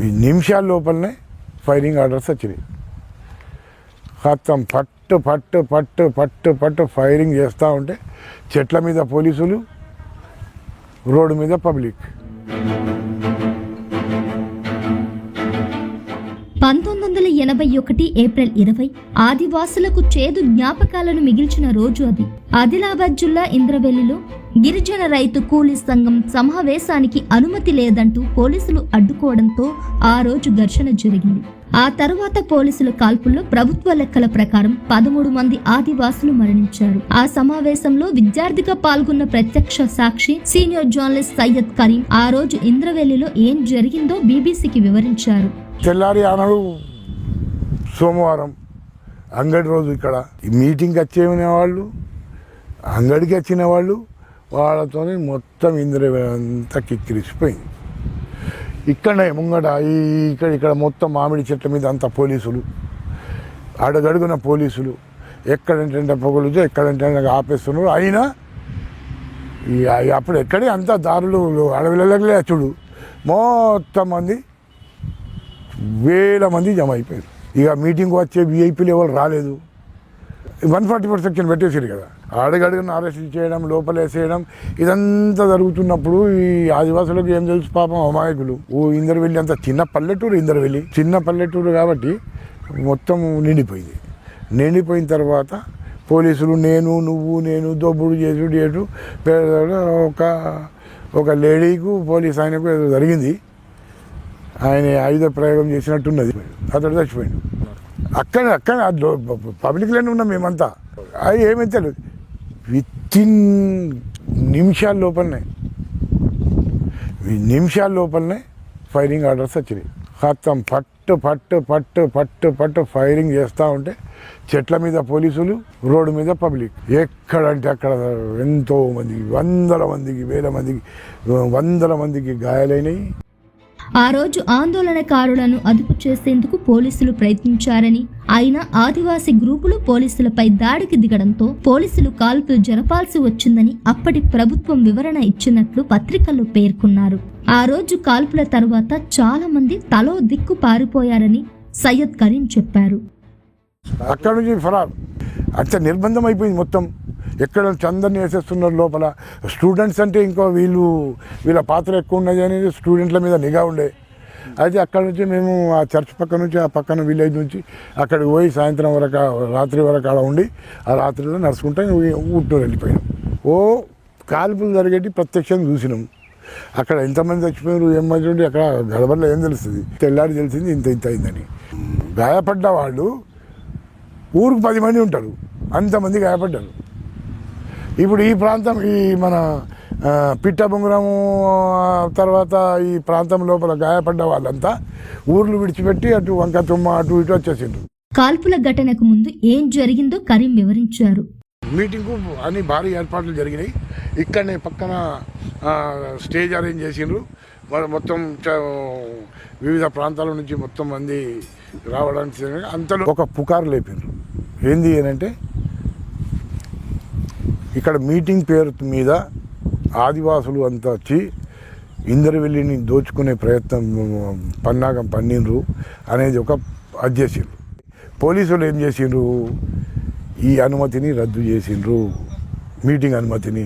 నిమిషాల లోపలనే firing orders వచ్చినాయి. మొత్తం పట్టు పట్టు పట్టు పట్టు పట్టు ఫైరింగ్ చేస్తూ ఉంటే చెట్ల మీద పోలీసులు రోడ్డు మీద పబ్లిక్. పంతొమ్మిది వందల ఎనభై ఒకటి ఏప్రిల్ ఇరవై ఆదివాసులకు చేదు జ్ఞాపకాలను మిగిల్చిన రోజు అది. ఆదిలాబాద్ జిల్లా ఇంద్రవెల్లిలో గిరిజన రైతు కూలీ సంఘం సమావేశానికి అనుమతి లేదంటూ పోలీసులు అడ్డుకోవడంతో ఆ రోజు ఘర్షణ జరిగింది. ఆ తర్వాత పోలీసుల కాల్పుల్లో ప్రభుత్వ లెక్కల ప్రకారం పదమూడు మంది ఆదివాసులు మరణించారు. ఆ సమావేశంలో విద్యార్థిగా పాల్గొన్న ప్రత్యక్ష సాక్షి సీనియర్ జర్నలిస్ట్ సయ్యద్ కరీం ఆ రోజు ఇంద్రవెల్లిలో ఏం జరిగిందో బీబీసీకి వివరించారు. తెల్లారి ఆనాడు సోమవారం అంగడి రోజు ఇక్కడ మీటింగ్ మీటింగ్కి వచ్చేవిన వాళ్ళు అంగడికి వచ్చిన వాళ్ళు వాళ్ళతో మొత్తం ఇంద్రియం అంతా కిక్కిరిసిపోయింది. ఇక్కడనే ముంగట ఈ ఇక్కడ ఇక్కడ మొత్తం మామిడి చెట్ల మీద అంతా పోలీసులు అడగడుగున పోలీసులు ఎక్కడంటే పొగలుతో ఎక్కడంటే ఆపేస్తున్నారు. అయినా అప్పుడు ఎక్కడే అంతా దారులు అడవిలలే చూడు మొత్తం మంది వేల మంది జమ అయిపోయారు. ఇక మీటింగ్ వచ్చే విఐపీలు ఎవరు రాలేదు. వన్ ఫార్టీ ఫోర్ సెక్షన్ పెట్టేసారు కదా. అడగడుగును అరెస్ట్ చేయడం లోపలేసేయడం ఇదంతా జరుగుతున్నప్పుడు ఈ ఆదివాసులకు ఏం తెలుసు పాపం అమాయకులు. ఓ ఇందరవెల్లి అంత చిన్న పల్లెటూరు ఇందరవెల్లి. చిన్న పల్లెటూరు కాబట్టి మొత్తం నిండిపోయింది. నిండిపోయిన తర్వాత పోలీసులు నేను నువ్వు నేను దోబుడు చేసుడు చేటు ఒక ఒక లేడీకు పోలీస్ ఆయనకు ఏదో జరిగింది. ఆయన ఆయుధ ప్రయోగం చేసినట్టున్నది. అతడు చచ్చిపోయింది అక్కడ అక్కడ పబ్లిక్లోనే ఉన్నాం మేమంతా. అది ఏమీ తెలియదు. విత్ ఇన్ నిమిషాల లోపలనే. నిమిషాల లోపలనే ఫైరింగ్ ఆర్డర్స్ వచ్చినాయి. మొత్తం పట్టు పట్టు పట్టు పట్టు పట్టు ఫైరింగ్ చేస్తూ ఉంటే చెట్ల మీద పోలీసులు రోడ్డు మీద పబ్లిక్. ఎక్కడంటే అక్కడ ఎంతో మందికి వందల మందికి వేల మందికి వందల మందికి గాయాలైనవి ఆ రోజు ఆందోళనకారులను అదుపు చేసేందుకు పోలీసులు ప్రయత్నించారని అయినా ఆదివాసీ గ్రూపులు పోలీసులపై దాడికి దిగడంతో పోలీసులు కాల్పులు జరపాల్సి వచ్చిందని అప్పటి ప్రభుత్వం వివరణ ఇచ్చినట్లు పత్రికల్లో పేర్కొన్నారు. ఆ రోజు కాల్పుల తర్వాత చాలా మంది తలో దిక్కు పారిపోయారని సయ్యద్ కరీం చెప్పారు. అక్కడ నుంచి ఫరార్. అంత నిర్బంధం అయిపోయింది మొత్తం. ఎక్కడ చందన్ని వేసేస్తున్నారు లోపల? స్టూడెంట్స్ అంటే ఇంకో వీళ్ళు వీళ్ళ పాత్ర ఎక్కువ ఉన్నది అనేది స్టూడెంట్ల మీద నిఘా ఉండే. అయితే అక్కడ నుంచి మేము ఆ చర్చ్ పక్క నుంచి ఆ పక్కన విలేజ్ నుంచి అక్కడికి పోయి సాయంత్రం వరకు రాత్రి వరకు అలా ఉండి ఆ రాత్రిలో నడుచుకుంటా ఊటూరు వెళ్ళిపోయాం ఓ కాల్పులు జరిగేటి ప్రత్యక్షంగా చూసినాం. అక్కడ ఎంతమంది చచ్చిపోయారు ఏమంది ఉంటే అక్కడ గడబడలో ఏం తెలుస్తుంది? తెల్లారి తెలిసింది ఇంత ఇంత అయిందని. గాయపడ్డ వాళ్ళు ఊరికి పది మంది ఉంటారు. అంతమంది గాయపడ్డారు. ఇప్పుడు ఈ ప్రాంతం ఈ మన పిట్టబొంగురము తర్వాత ఈ ప్రాంతం లోపల గాయపడ్డ వాళ్ళంతా ఊర్లు విడిచిపెట్టి అటు వంక తుమ్మ అటు ఇటు వచ్చేసిండ్రు. కాల్పుల ఘటనకు ముందు ఏం జరిగిందో కరీం వివరించారు. మీటింగ్కు అన్ని భారీ ఏర్పాట్లు జరిగినాయి. ఇక్కడనే పక్కన స్టేజ్ అరేంజ్ చేసిండ్రు. మొత్తం వివిధ ప్రాంతాల నుంచి మొత్తం మంది రావడానికి. అంతలో ఒక పుకారు లేపిండ్రు. ఏంది అని అంటే ఇక్కడ మీటింగ్ పేరు మీద ఆదివాసులు అంతా వచ్చి ఇందరవెల్లిని దోచుకునే ప్రయత్నం పన్నాగం పన్నిండ్రు అనేది ఒక అది చేసిండ్రు. పోలీసులు ఏం చేసిండ్రు? ఈ అనుమతిని రద్దు చేసిండ్రు. మీటింగ్ అనుమతిని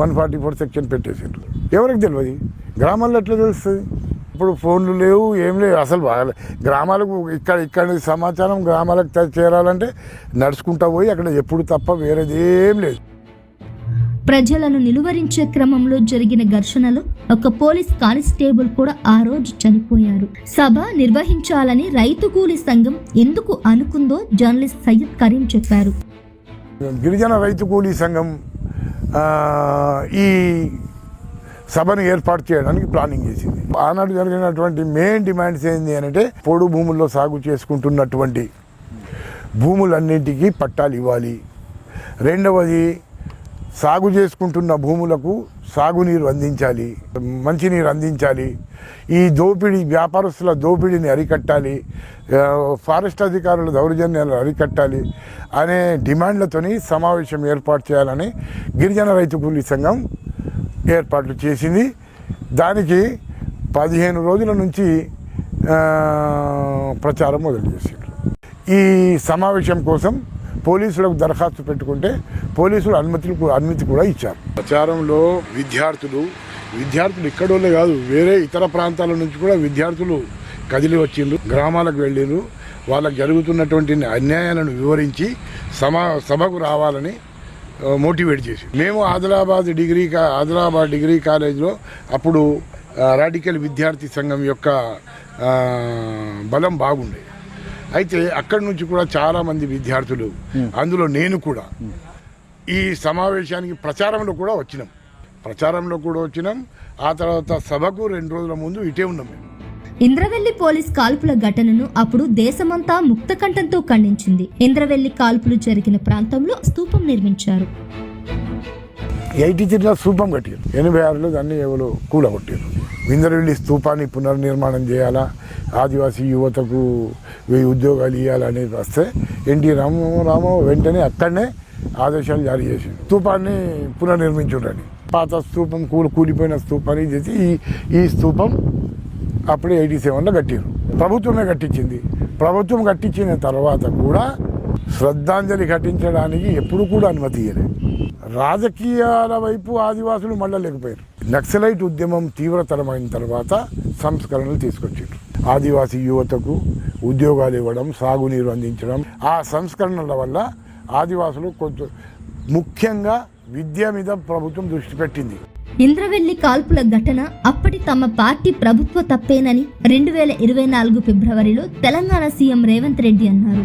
వన్ ఫార్టీ ఫోర్ సెక్షన్ పెట్టేసిండ్రు. ఎవరికి తెలియదు? గ్రామాల్లో ఎట్లా తెలుస్తుంది? ఇప్పుడు ఫోన్లు లేవు ఏం లేవు. అసలు బాగా గ్రామాలకు ఇక్కడ ఇక్కడ సమాచారం గ్రామాలకు చేరాలంటే నడుచుకుంటా పోయి అక్కడ ఎప్పుడు తప్ప వేరేది ఏం లేదు. ప్రజలను నిలువరించే క్రమంలో జరిగిన ఘర్షణలో ఒక పోలీస్ కానిస్టేబుల్ కూడా ఆ రోజు చనిపోయారు. సభ నిర్వహించాలని రైతు కూలీ సంఘం ఎందుకు అనుకుందో జర్నలిస్ట్ సయ్యద్ కరీం చెప్పారు. గిరిజన రైతు కూలీ సంఘం ఈ సభను ఏర్పాటు చేయడానికి ప్లానింగ్ చేసింది. ఆనాడు జరిగినటువంటి మెయిన్ డిమాండ్స్ ఏంటి అంటే పొడు భూముల్లో సాగు చేసుకుంటున్నటువంటి భూములన్నింటికి పట్టాలు ఇవ్వాలి. రెండవది సాగు చేసుకుంటున్న భూములకు సాగునీరు అందించాలి మంచినీరు అందించాలి ఈ దోపిడీ వ్యాపారస్తుల దోపిడీని అరికట్టాలి ఫారెస్ట్ అధికారుల దౌర్జన్యాలను అరికట్టాలి అనే డిమాండ్లతోని సమావేశం ఏర్పాటు చేయాలని గిరిజన రైతు కూలీ సంఘం ఏర్పాట్లు చేసింది. దానికి పదిహేను రోజుల నుంచి ప్రచారం మొదలు చేసిండ్రు ఈ సమావేశం కోసం పోలీసులకు దరఖాస్తు పెట్టుకుంటే పోలీసులు అనుమతులు అనుమతి కూడా ఇచ్చారు. ప్రచారంలో విద్యార్థులు విద్యార్థులు ఇక్కడోళ్ళే కాదు వేరే ఇతర ప్రాంతాల నుంచి కూడా విద్యార్థులు కదిలి వచ్చిండ్రు గ్రామాలకు వెళ్ళిండ్రు. వాళ్ళకు జరుగుతున్నటువంటి అన్యాయాలను వివరించి సమా సభకు రావాలని మోటివేట్ చేసి మేము ఆదిలాబాద్ డిగ్రీ కా ఆదిలాబాద్ డిగ్రీ కాలేజ్లో అప్పుడు రాడికల్ విద్యార్థి సంఘం యొక్క బలం బాగుండేది అయితే అక్కడి నుంచి కూడా చాలా మంది విద్యార్థులు అందులో నేను కూడా ఈ సమావేశానికి ప్రచారంలో కూడా వచ్చినాం. ప్రచారంలో కూడా వచ్చినాం. ఆ తర్వాత సభకు రెండు రోజుల ముందు ఇటే ఉన్నాం మేము. ఇంద్రవెల్లి పోలీస్ కాల్పుల ఘటనను అప్పుడు దేశమంతా ముక్తకంఠంతో ఖండించింది. ఇంద్రవెల్లి కాల్పులు జరిగిన ప్రాంతంలో స్తూపం నిర్మించారు. ఎయిటీ త్రీలో స్థూపం కట్టారు. ఎనభై ఆరులో దాన్ని ఎవరు కూలగొట్టారు. విందరవెల్లి స్థూపాన్ని పునర్నిర్మాణం చేయాలా? ఆదివాసీ యువతకు వెయ్యి ఉద్యోగాలు ఇవ్వాలనేది వస్తే ఎన్టీ రామారావు వెంటనే అక్కడనే ఆదేశాలు జారీ చేసింది స్థూపాన్ని పునర్నిర్మించుండని పాత స్థూపం కూలి కూలిపోయిన స్థూపాన్ని చేసి ఈ ఈ స్థూపం అప్పుడే ఎయిటీ సెవెన్లో కట్టారు. ప్రభుత్వమే కట్టించింది. ప్రభుత్వం కట్టించిన తర్వాత కూడా శ్రద్ధాంజలి ఘటించడానికి ఎప్పుడు కూడా అనుమతి ఇయ్యలేదు. రాజకీయాల వైపు ఆదివాసులు మళ్ళలేకపోయారు. నక్సలైట్ ఉద్యమం తీవ్రతరమైన తర్వాత సంస్కరణలు తీసుకొచ్చారు ఆదివాసీ యువతకు ఉద్యోగాలు ఇవ్వడం సాగునీరు అందించడం ఆ సంస్కరణల వల్ల ఆదివాసులు కొంచెం ముఖ్యంగా విద్య మీద ప్రభుత్వం దృష్టి పెట్టింది. ఇంద్రవెల్లి కాల్పుల ఘటన అప్పటి తమ పార్టీ ప్రభుత్వ తప్పేనని రెండు వేల ఇరవై నాలుగు ఫిబ్రవరిలో తెలంగాణ సీఎం రేవంత్ రెడ్డి అన్నారు.